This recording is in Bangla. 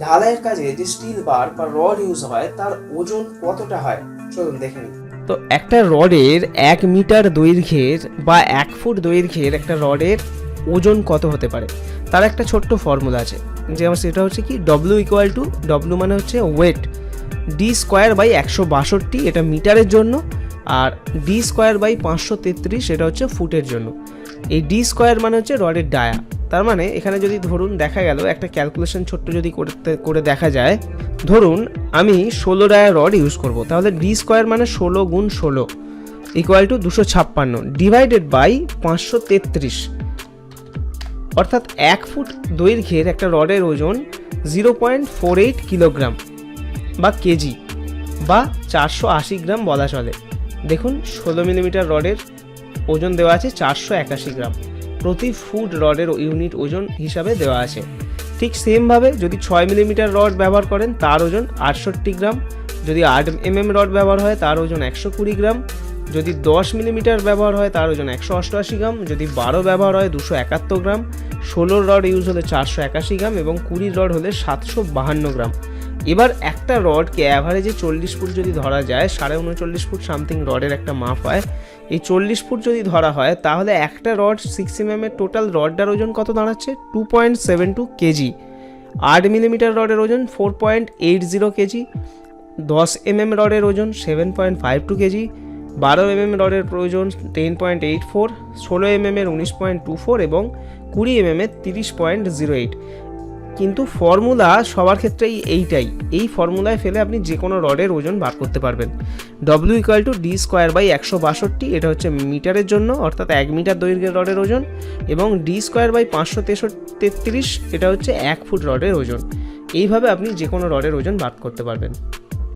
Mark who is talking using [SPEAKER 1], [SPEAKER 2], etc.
[SPEAKER 1] ঢালাইয়ের কাজে যে স্টিল বার বা রড ইউজ হয়, তার ওজন কতটা হয়? চলুন দেখে নিই।
[SPEAKER 2] তো একটা রডের এক মিটার দৈর্ঘ্যের বা এক ফুট দৈর্ঘ্যের একটা রডের ওজন কত হতে পারে? তার একটা ছোট্ট ফর্মুলা আছে। যে আমার সেটা হচ্ছে কি ডব্লিউ ইকুয়াল টু ডব্লিউ মানে হচ্ছে ওয়েট ডি স্কোয়ার বাই একশো বাষট্টি, এটা মিটারের জন্য। আর ডি স্কোয়ার বাই পাঁচশো তেত্রিশ এটা হচ্ছে ফুটের জন্য। এই ডি স্কোয়ার মানে হচ্ছে রডের ডায়া। তার মানে এখানে যদি ধরুন দেখা গেল একটা ক্যালকুলেশন ছোট্ট যদি করতে, করে দেখা যায়, ধরুন আমি ষোলো ডায়া রড ইউজ করব, তাহলে ডি স্কোয়ার মানে ষোলো গুণ ষোলো ইকুয়াল টু দুশো ছাপ্পান্ন ডিভাইডেড বাই পাঁচশো তেত্রিশ। অর্থাৎ এক ফুট দৈর্ঘ্যের একটা রডের ওজন zero point four eight kilogram বা কেজি বা চারশো আশি গ্রাম বলা চলে। দেখুন, ষোলো মিলিমিটার রডের ওজন দেওয়া আছে চারশো একাশি গ্রাম। প্রতি ফুট রডের ইউনিট ওজন হিসাবে দেওয়া আছে। ঠিক সেমভাবে যদি ছয় মিলিমিটার রড ব্যবহার করেন, তার ওজন আটষট্টি গ্রাম। যদি আট এমএম রড ব্যবহার হয়, তার ওজন একশো কুড়ি গ্রাম। যদি দশ মিলিমিটার ব্যবহার হয়, তার ওজন একশো অষ্টআশি গ্রাম। যদি বারো ব্যবহার হয়, দুশো একাত্তর গ্রাম। ষোলোর রড ইউজ হলে চারশো একাশি গ্রাম এবং কুড়ির রড হলে সাতশো বাহান্ন গ্রাম। এবার একটা রডকে অ্যাভারেজে চল্লিশ ফুট যদি ধরা যায়, সাড়ে উনচল্লিশ ফুট সামথিং রডের একটা মাপ হয় এই চল্লিশ ফুট যদি ধরা হয়, তাহলে একটা রড সিক্স এম এর টোটাল রডটার ওজন কত দাঁড়াচ্ছে? Two point seven two KG আট মিলিমিটার রডের ওজন four point eight zero KG দশ এমএম রডের ওজন seven point five two KG বারো এমএম রডের প্রয়োজন টেন পয়েন্ট এইট ফোর ষোলো এমএম এর উনিশ পয়েন্ট টু ফোর এবং কুড়ি এমএম এর তিরিশ পয়েন্ট জিরো এইট কিন্তু ফর্মুলা সবার ক্ষেত্রেই এইটাই। এই ফর্মুলায় ফেলে আপনি যে কোনো রডের ওজন বার করতে পারবেন। W equal to D square by একশো বাষট্টি, এটা হচ্ছে মিটারের জন্য, অর্থাৎ এক মিটার দৈর্ঘ্যের রডের ওজন, এবং ডি স্কোয়ার বাই পাঁচশো তেত্রিশ এটা হচ্ছে এক ফুট রডের ওজন। এইভাবে আপনি যে কোনো রডের ওজন বার করতে পারবেন।